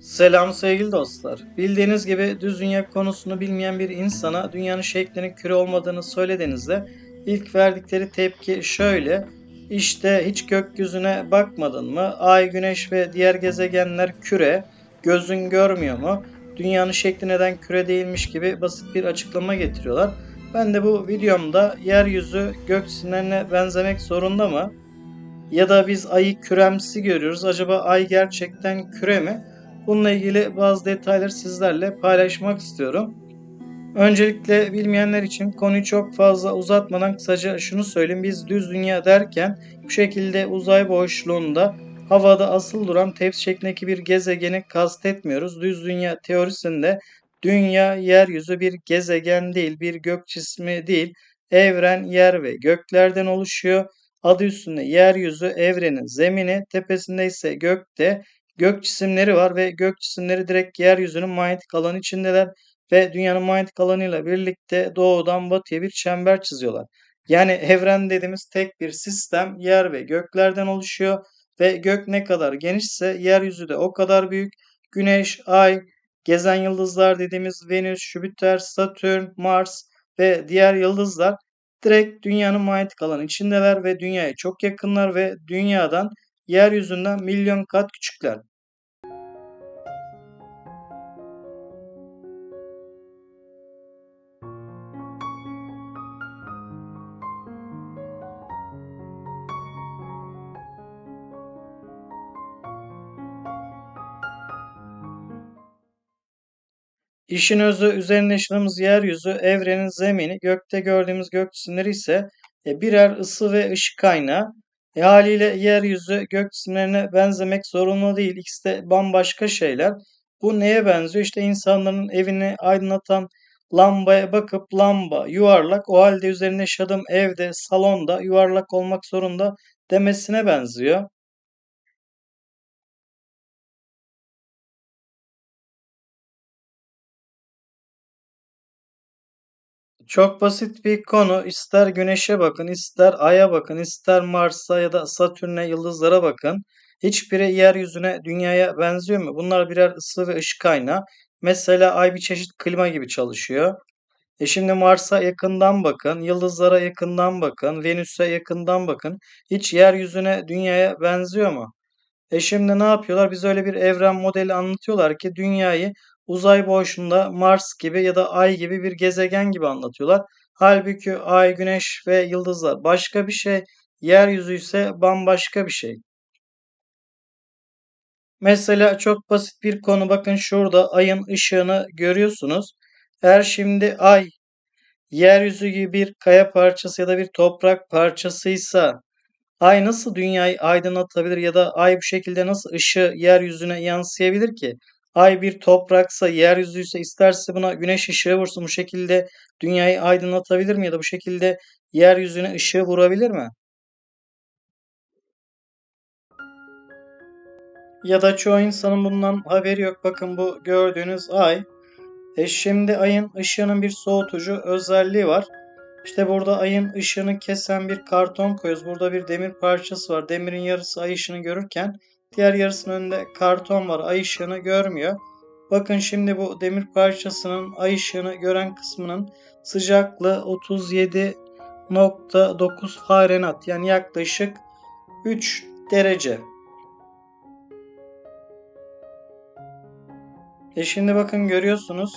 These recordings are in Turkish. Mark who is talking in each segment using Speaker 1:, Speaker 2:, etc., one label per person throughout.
Speaker 1: Selam sevgili dostlar. Bildiğiniz gibi düz dünya konusunu bilmeyen bir insana dünyanın şeklinin küre olmadığını söylediğinizde ilk verdikleri tepki şöyle. İşte hiç gökyüzüne bakmadın mı? Ay, güneş ve diğer gezegenler küre. Gözün görmüyor mu? Dünyanın şekli neden küre değilmiş gibi basit bir açıklama getiriyorlar. Ben de bu videomda yeryüzü gök cisimlerine benzemek zorunda mı? Ya da biz ayı küremsi görüyoruz. Acaba ay gerçekten küre mi? Bununla ilgili bazı detayları sizlerle paylaşmak istiyorum. Öncelikle bilmeyenler için konuyu çok fazla uzatmadan kısaca şunu söyleyeyim. Biz düz dünya derken bu şekilde uzay boşluğunda havada asıl duran tepsi şeklindeki bir gezegeni kastetmiyoruz. Düz dünya teorisinde dünya yeryüzü bir gezegen değil, bir gök cismi değil. Evren yer ve göklerden oluşuyor. Adı üstünde yeryüzü evrenin zemini, tepesinde ise gökte gök cisimleri var ve gök cisimleri direkt yeryüzünün manyetik alanı içindeler ve dünyanın manyetik alanıyla birlikte doğudan batıya bir çember çiziyorlar. Yani evren dediğimiz tek bir sistem yer ve göklerden oluşuyor ve gök ne kadar genişse yeryüzü de o kadar büyük. Güneş, ay, gezen yıldızlar dediğimiz Venüs, Jüpiter, Satürn, Mars ve diğer yıldızlar direkt dünyanın manyetik alanı içindeler ve dünyaya çok yakınlar ve dünyadan yeryüzünden milyon kat küçükler. İşin özü üzerinde yaşadığımız yeryüzü, evrenin zemini, gökte gördüğümüz gök cisimleri ise e, birer ısı ve ışık kaynağı. E, haliyle yeryüzü gök cisimlerine benzemek zorunlu değil. İkisi de bambaşka şeyler. Bu neye benziyor? İşte insanların evini aydınlatan lambaya bakıp lamba yuvarlak o halde üzerinde yaşadığım evde, salonda yuvarlak olmak zorunda demesine benziyor. Çok basit bir konu. İster Güneş'e bakın, ister Ay'a bakın, ister Mars'a ya da Satürn'e, yıldızlara bakın. Hiçbiri yeryüzüne, dünyaya benziyor mu? Bunlar birer ısı ve ışık kaynağı. Mesela Ay bir çeşit klima gibi çalışıyor. E şimdi Mars'a yakından bakın, yıldızlara yakından bakın, Venüs'e yakından bakın. Hiç yeryüzüne, dünyaya benziyor mu? E şimdi ne yapıyorlar? Biz öyle bir evren modeli anlatıyorlar ki dünyayı uzay boşluğunda Mars gibi ya da Ay gibi bir gezegen gibi anlatıyorlar. Halbuki Ay, Güneş ve yıldızlar başka bir şey, yeryüzü ise bambaşka bir şey. Mesela çok basit bir konu bakın şurada ayın ışığını görüyorsunuz. Eğer şimdi ay yeryüzü gibi bir kaya parçası ya da bir toprak parçasıysa Ay nasıl dünyayı aydınlatabilir ya da ay bu şekilde nasıl ışığı yeryüzüne yansıyabilir ki? Ay bir topraksa, yeryüzü ise isterse buna güneş ışığı vursun bu şekilde dünyayı aydınlatabilir mi ya da bu şekilde yeryüzüne ışığı vurabilir mi? Ya da çoğu insanın bundan haberi yok. Bakın bu gördüğünüz ay. E şimdi ayın ışığının bir soğutucu özelliği var. İşte burada ayın ışığını kesen bir karton koyuyoruz. Burada bir demir parçası var. Demirin yarısı ay ışığını görürken diğer yarısının önünde karton var. Ay ışığını görmüyor. Bakın şimdi bu demir parçasının ay ışığını gören kısmının sıcaklığı 37.9 Fahrenheit yani yaklaşık 3 derece. E şimdi bakın görüyorsunuz.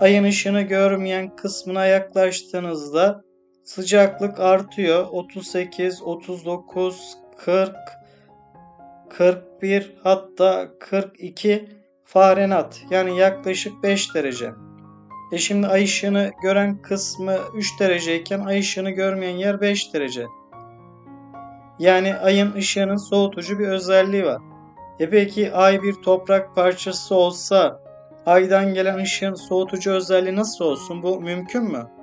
Speaker 1: Ayın ışığını görmeyen kısmına yaklaştığınızda sıcaklık artıyor. 38, 39, 40, 41 hatta 42 Fahrenheit yani yaklaşık 5 derece. E şimdi ay ışığını gören kısmı 3 dereceyken ay ışığını görmeyen yer 5 derece. Yani ayın ışığının soğutucu bir özelliği var. E peki ay bir toprak parçası olsa aydan gelen ışığın soğutucu özelliği nasıl olsun? Bu mümkün mü?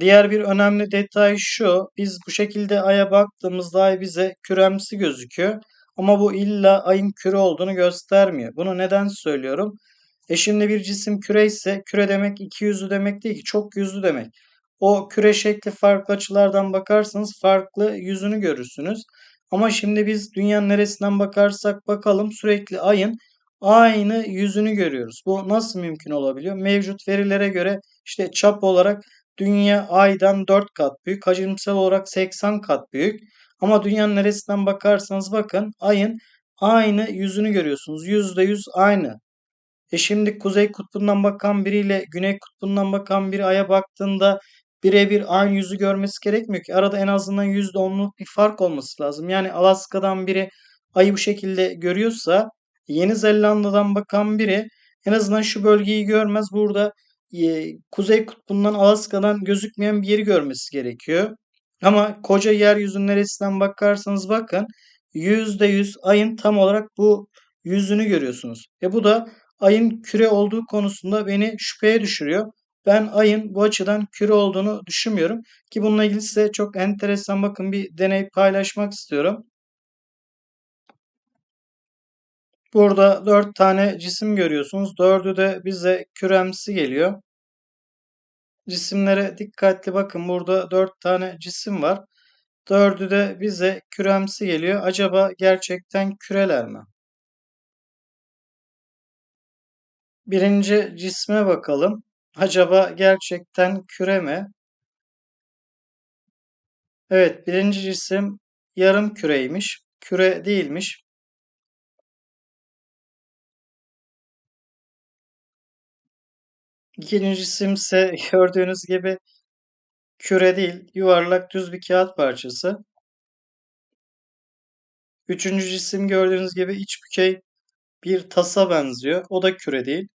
Speaker 1: Diğer bir önemli detay şu. Biz bu şekilde aya baktığımızda ay bize küremsi gözüküyor. Ama bu illa ayın küre olduğunu göstermiyor. Bunu neden söylüyorum? E şimdi bir cisim küre ise küre demek iki yüzlü demek değil ki çok yüzlü demek. O küre şekli farklı açılardan bakarsanız farklı yüzünü görürsünüz. Ama şimdi biz dünyanın neresinden bakarsak bakalım sürekli ayın aynı yüzünü görüyoruz. Bu nasıl mümkün olabiliyor? Mevcut verilere göre işte çap olarak dünya aydan 4 kat büyük, hacimsel olarak 80 kat büyük. Ama dünyanın neresinden bakarsanız bakın ayın aynı yüzünü görüyorsunuz. %100 aynı. E şimdi kuzey kutbundan bakan biriyle güney kutbundan bakan biri aya baktığında birebir aynı yüzü görmesi gerekmiyor ki. Arada en azından %10'luk bir fark olması lazım. Yani Alaska'dan biri ayı bu şekilde görüyorsa Yeni Zelanda'dan bakan biri en azından şu bölgeyi görmez. Burada Kuzey Kutbu'ndan Alaska'dan gözükmeyen bir yeri görmesi gerekiyor. Ama koca yeryüzünün neresinden bakarsanız bakın %100 ayın tam olarak bu yüzünü görüyorsunuz. E bu da ayın küre olduğu konusunda beni şüpheye düşürüyor. Ben ayın bu açıdan küre olduğunu düşünmüyorum. Ki bununla ilgili size çok enteresan bakın bir deney paylaşmak istiyorum. Burada dört tane cisim görüyorsunuz. Dördü de bize küremsi geliyor. Cisimlere dikkatli bakın. Burada dört tane cisim var. Dördü de bize küremsi geliyor. Acaba gerçekten küreler mi? Birinci cisme bakalım. Acaba gerçekten küre mi? Evet, birinci cisim yarım küreymiş. Küre değilmiş. İkinci cisim ise gördüğünüz gibi küre değil, yuvarlak düz bir kağıt parçası. Üçüncü cisim gördüğünüz gibi iç bükey bir tasa benziyor. O da küre değil.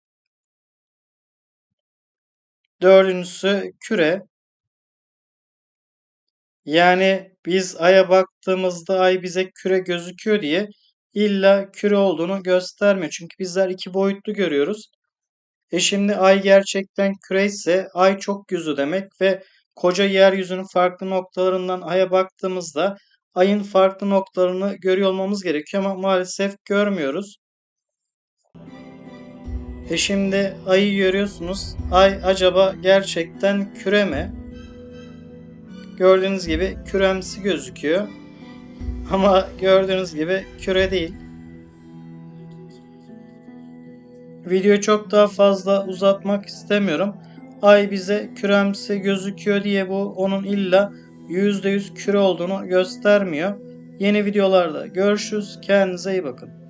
Speaker 1: Dördüncüsü küre. Yani biz Ay'a baktığımızda Ay bize küre gözüküyor diye illa küre olduğunu göstermiyor. Çünkü bizler iki boyutlu görüyoruz. E şimdi Ay gerçekten küre ise Ay çok yüzü demek ve koca yeryüzünün farklı noktalarından Ay'a baktığımızda Ay'ın farklı noktalarını görüyor olmamız gerekiyor ama maalesef görmüyoruz. E şimdi Ay'ı görüyorsunuz. Ay acaba gerçekten küre mi? Gördüğünüz gibi küremsi gözüküyor. Ama gördüğünüz gibi küre değil. Videoyu çok daha fazla uzatmak istemiyorum. Ay bize küremsi gözüküyor diye bu onun illa %100 küre olduğunu göstermiyor. Yeni videolarda görüşürüz. Kendinize iyi bakın.